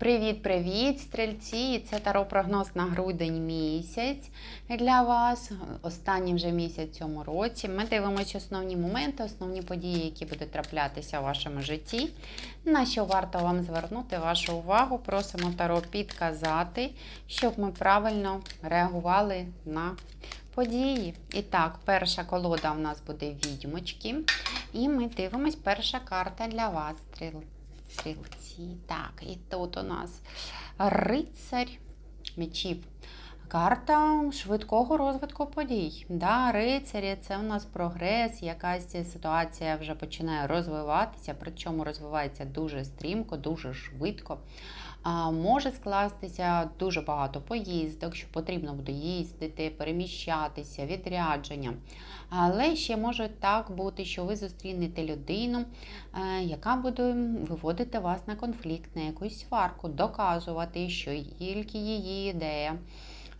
Привіт-привіт, стрільці! Це таро прогноз на грудень місяць для вас. Останній вже місяць цьому році. Ми дивимося основні моменти, основні події, які будуть траплятися в вашому житті. На що варто вам звернути вашу увагу. Просимо таро підказати, щоб ми правильно реагували на події. І так, перша колода у нас буде відьмочки. І ми дивимось перша карта для вас, стрілці. Стрілці. Так, і тут у нас рицарь мечів. Карта швидкого розвитку подій. Да, Рицарі це у нас прогрес, якась ситуація вже починає розвиватися, причому розвивається дуже стрімко, дуже швидко. А, Може скластися дуже багато поїздок, що потрібно буде їздити, переміщатися, відрядження. Але ще може так бути, що ви зустрінете людину, е, яка буде виводити вас на конфлікт, на якусь сварку, доказувати, що тільки її ідея.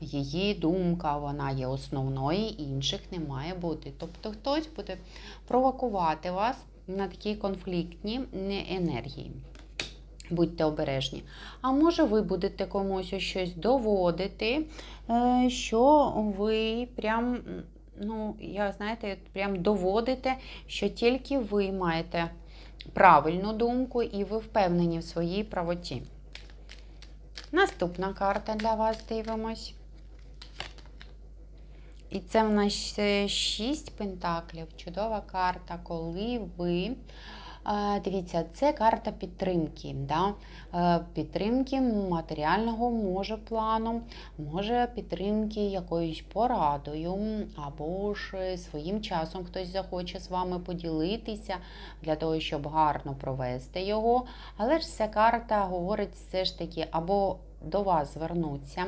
Її думка, вона є основною, інших не має бути. Тобто хтось буде провокувати вас на такі конфліктні енергії. Будьте обережні. А може, ви будете комусь щось доводити, е, що ви прям, ну, я знаєте, прям доводите, що тільки ви маєте правильну думку і ви впевнені в своїй правоті. Наступна карта для вас дивимось. І це в нас 6 пентаклів. Чудова карта, коли ви. Дивіться, це карта підтримки. Да? Підтримки матеріального може плану, може підтримки якоюсь порадою, або ж своїм часом хтось захоче з вами поділитися для того, щоб гарно провести його. Але ж ця карта говорить все ж таки, або до вас звернуться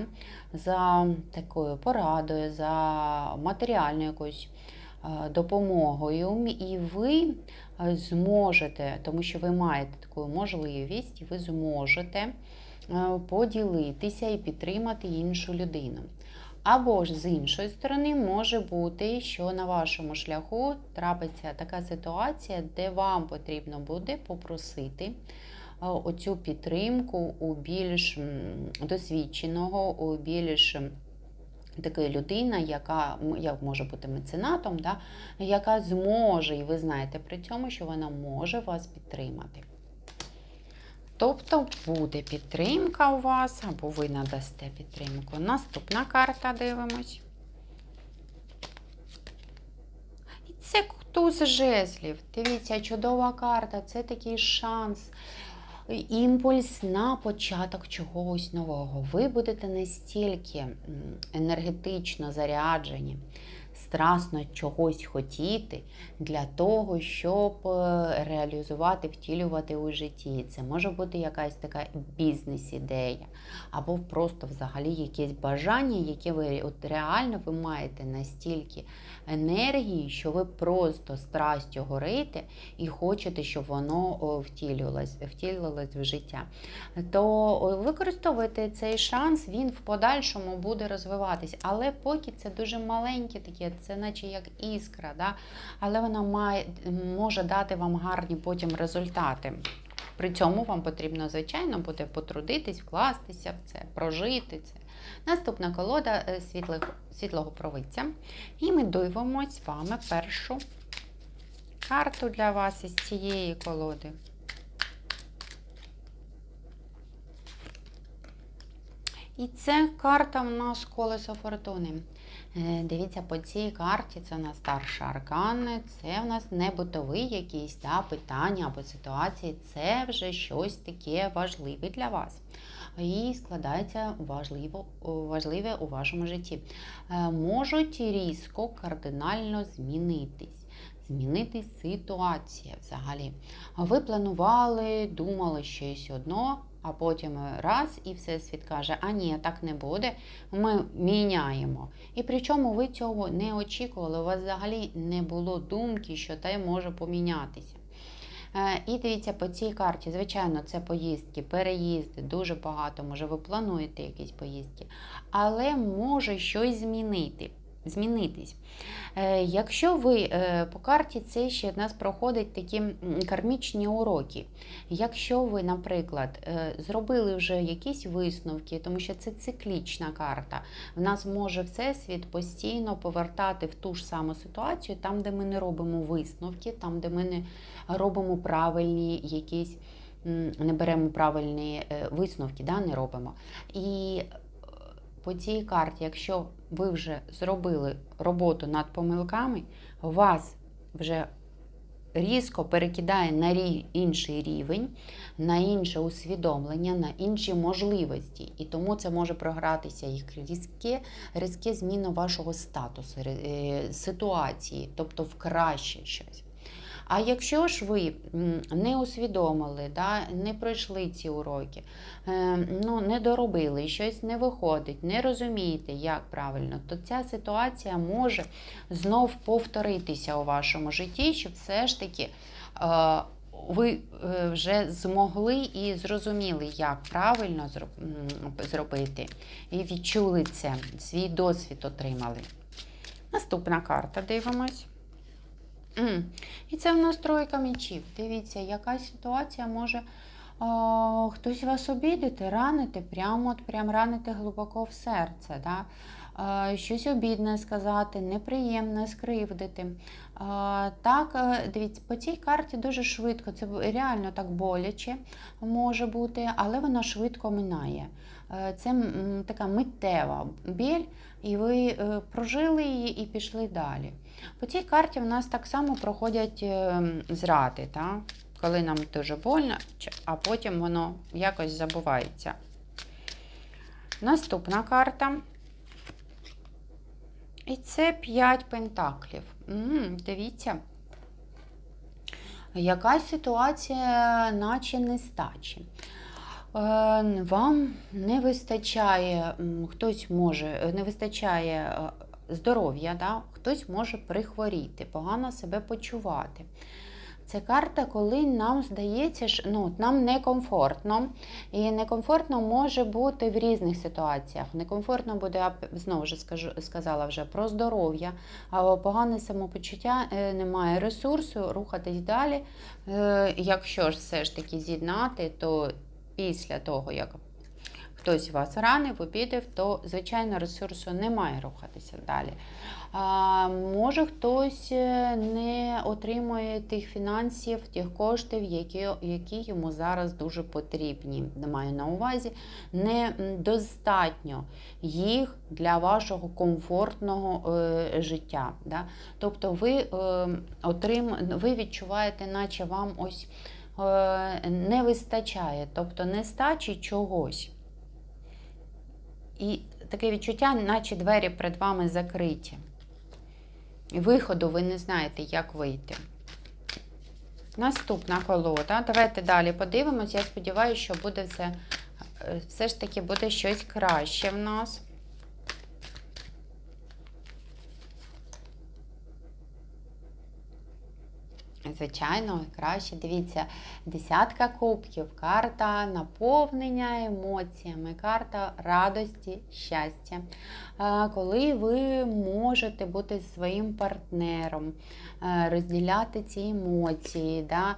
за такою порадою, за матеріальною якоюсь допомогою, і ви зможете, тому що ви маєте таку можливість, ви зможете поділитися і підтримати іншу людину. Або ж з іншої сторони, може бути, що на вашому шляху трапиться така ситуація, де вам потрібно буде попросити оцю підтримку у більш досвідченого, у більш така людина, яка як може бути меценатом, да, яка зможе, і ви знаєте при цьому, що вона може вас підтримати. Тобто буде підтримка у вас, або ви надасте підтримку. Наступна карта дивимось. І це туз жезлів. Дивіться, чудова карта, це такий шанс імпульс на початок чогось нового. Ви будете настільки енергетично заряджені, страсно чогось хотіти для того, щоб е, реалізувати, втілювати у житті. Це може бути якась така бізнес-ідея, або просто взагалі якесь бажання, яке ви от реально ви маєте настільки енергії, що ви просто страстю горите і хочете, щоб воно втілювалось, втілювалось в життя. То використовуйте цей шанс, він в подальшому буде розвиватись. Але поки це дуже маленьке таке це наче як іскра, да? але вона має, може дати вам гарні потім результати. При цьому вам потрібно, звичайно, буде потрудитись, вкластися в це, прожити це. Наступна колода е, світлих, світлого провидця. І ми дивимося з вами першу карту для вас із цієї колоди. І це карта у нас колесо фортуни. Е, дивіться, по цій карті це на старша аркан, це в нас не бутовий якісь да, питання або ситуації, це вже щось таке важливе для вас. І складається важливо, важливе у вашому житті. Е, можуть різко, кардинально змінитись. Змінити ситуація взагалі. Ви планували, думали щось одно, а потім раз і всесвіт каже, а ні, так не буде. Ми міняємо. І причому ви цього не очікували, у вас взагалі не було думки, що те може помінятися. Е, і дивіться, по цій карті, звичайно, це поїздки, переїзди, дуже багато, може, ви плануєте якісь поїздки, але може щось змінити. Змінитись. Е, Якщо ви е, по карті це ще в нас проходять такі кармічні уроки. Якщо ви, наприклад, е, зробили вже якісь висновки, тому що це циклічна карта, в нас може Всесвіт постійно повертати в ту ж саму ситуацію, там, де ми не робимо висновки, там, де ми не робимо правильні якісь, не беремо правильні висновки, да, не робимо. І по цій карті, якщо ви вже зробили роботу над помилками, вас вже різко перекидає на інший рівень, на інше усвідомлення, на інші можливості. І тому це може програтися як різке, різке зміна вашого статусу, е, ситуації, тобто в краще щось. А якщо ж ви не усвідомили, да, не пройшли ці уроки, е, ну, не доробили, щось не виходить, не розумієте, як правильно, то ця ситуація може знов повторитися у вашому житті, що все ж таки е, ви е, вже змогли і зрозуміли, як правильно зробити, і відчули це, свій досвід отримали. Наступна карта дивимось. І це в нас тройка мечів. Дивіться, яка ситуація може о, хтось вас обідати, ранити, прямо от прям ранити глибоко в серце. Да? Щось обідне сказати, неприємне скривдити. Так, е, дивіться, по цій карті дуже швидко, це реально так боляче може бути, але вона швидко минає. Е, Це така миттєва біль, і ви е, прожили її і пішли далі. По цій карті в нас так само проходять е, зради, та? коли нам дуже больно, а потім воно якось забувається. Наступна карта. І це 5 пентаклів. М, дивіться. Якась ситуація, наче нестачі. Е, Вам не вистачає, хтось може, е, не вистачає е, здоров'я, да? хтось може прихворіти, погано себе почувати. Це карта, коли нам здається, що ну, нам некомфортно. І некомфортно може бути в різних ситуаціях. Некомфортно буде, я знову ж скажу, сказала вже про здоров'я, а погане самопочуття, немає ресурсу, рухатись далі. Якщо ж все ж таки з'єднати, то після того, як хтось вас ранив, обідав, то, звичайно, ресурсу немає рухатися далі. А, може, хтось е, не отримує тих фінансів, тих коштів, які, які йому зараз дуже потрібні. Маю на увазі, недостатньо їх для вашого комфортного е, життя. Да? Тобто ви, е, отрим, ви відчуваєте, наче вам ось не вистачає, тобто нестачі чогось. І таке відчуття, наче двері перед вами закриті. Виходу ви не знаєте, як вийти. Наступна колода. Давайте далі подивимось. Я сподіваюся, що буде все, е, все ж таки буде щось краще в нас. Звичайно, краще. Дивіться, десятка кубків, карта наповнення емоціями, карта радості, щастя. Коли ви можете бути зі своїм партнером, е, розділяти ці емоції. Да?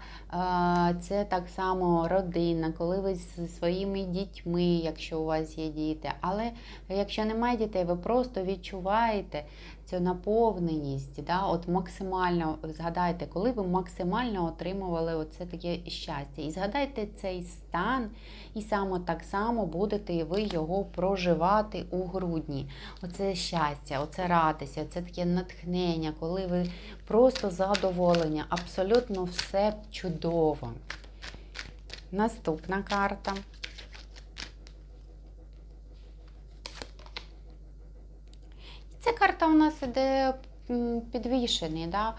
Це так само родина, коли ви зі своїми дітьми, якщо у вас є діти. Але якщо немає дітей, ви просто відчуваєте цю наповненість, да? от максимально згадайте, коли ви максимально отримували оце таке щастя. І згадайте цей стан, і саме так само будете ви його проживати у грудні. Оце щастя, оце радість, оце таке натхнення, коли ви просто задоволення, абсолютно все чудово. Наступна карта. Ця карта у нас іде підвішений. Да?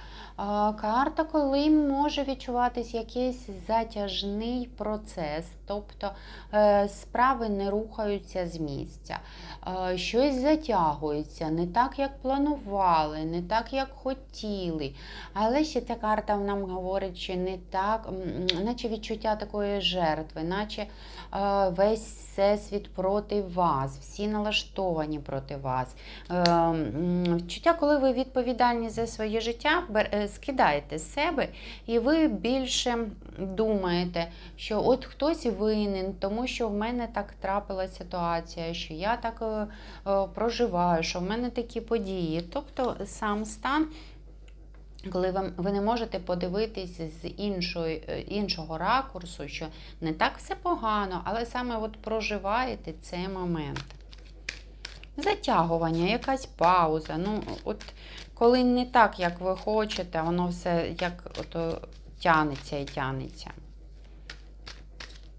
Карта, коли може відчуватись якийсь затяжний процес, тобто е, справи не рухаються з місця, щось затягується, не так, як планували, не так, як хотіли. Але ще ця карта нам говорить, що не так, наче відчуття такої жертви, наче весь всесвіт проти вас, всі налаштовані проти вас. Е, Відчуття, коли ви відповідальні за своє життя, скидаєте з себе, і ви більше думаєте, що от хтось винен, тому що в мене так трапилася ситуація, що я так е, е, проживаю, що в мене такі події. Тобто сам стан. Коли ви, ви не можете подивитись з іншої, е, іншого ракурсу, що не так все погано, але саме от проживаєте цей момент. Затягування, якась пауза. Ну, от коли не так, як ви хочете, воно все як ото тянеться і тянеться.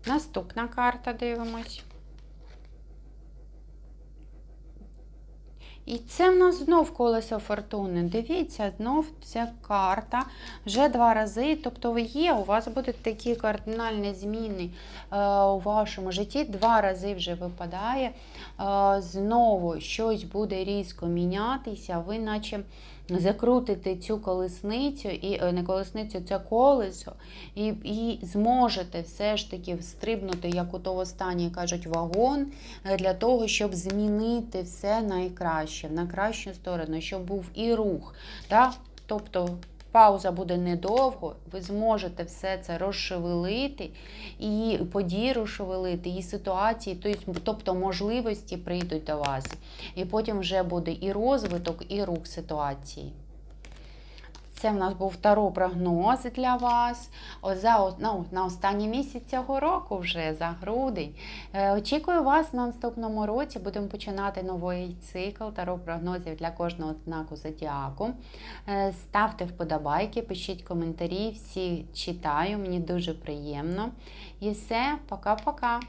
Наступна карта дивимось. І це в нас знов колесо фортуни. Дивіться, знов ця карта вже два рази. Тобто ви є, у вас будуть такі кардинальні зміни е, у вашому житті. Два рази вже випадає. Е, знову щось буде різко мінятися, ви наче закрутите цю колесницю, і е, не колесницю, це колесо, і, і зможете все ж таки встрибнути, як у того стані кажуть, вагон е, для того, щоб змінити все найкраще, на кращу сторону, щоб був і рух. Да? Тобто пауза буде недовго, ви зможете все це розшевелити, і події розшевелити, і ситуації, тобто- тобто можливості прийдуть до вас. І потім вже буде і розвиток, і рух ситуації. Це в нас був таро прогноз для вас. За, ну, на останній місяць цього року вже за грудень. Е, Очікую вас на наступному році. Будемо починати новий цикл таро прогнозів для кожного знаку зодіаку. Е, Ставте вподобайки, пишіть коментарі, всі читаю, мені дуже приємно. І все, пока-пока.